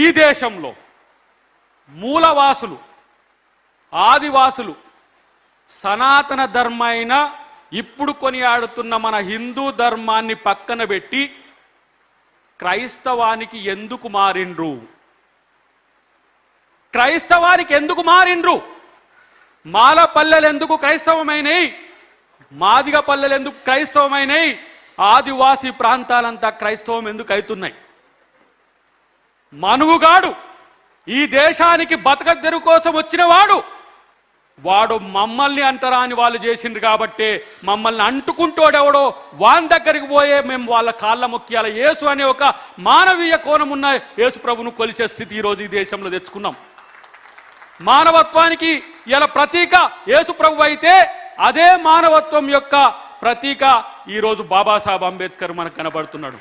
ఈ దేశంలో మూలవాసులు ఆదివాసులు సనాతన ధర్మైన ఇప్పుడు కొనియాడుతున్న మన హిందూ ధర్మాన్ని పక్కన పెట్టి క్రైస్తవానికి ఎందుకు మారిండ్రు? క్రైస్తవానికి ఎందుకు మారిండ్రు? మాల పల్లెలు ఎందుకు క్రైస్తవమైనవి మాదిగ పల్లెలు ఎందుకు క్రైస్తవమైనవి ఆదివాసీ ప్రాంతాలంతా క్రైస్తవం ఎందుకు అవుతున్నాయి? మనువుగాడు ఈ దేశానికి బతకద్దెరు కోసం వచ్చినవాడు. వాడు మమ్మల్ని అంటరాని వాళ్ళు చేసిండ్రు కాబట్టే మమ్మల్ని అంటుకుంటోడెవడో వాని దగ్గరికి పోయే మేము వాళ్ళ కాళ్ళ ముఖ్యాల యేసు అనే ఒక మానవీయ కోణం ఉన్న యేసు ప్రభును కొలిసే స్థితి ఈరోజు ఈ దేశంలో తెచ్చుకున్నాం. మానవత్వానికి ఇలా ప్రతీక యేసు ప్రభు అయితే అదే మానవత్వం యొక్క ప్రతీక ఈరోజు బాబాసాహెబ్ అంబేద్కర్ మనకు కనబడుతున్నాడు.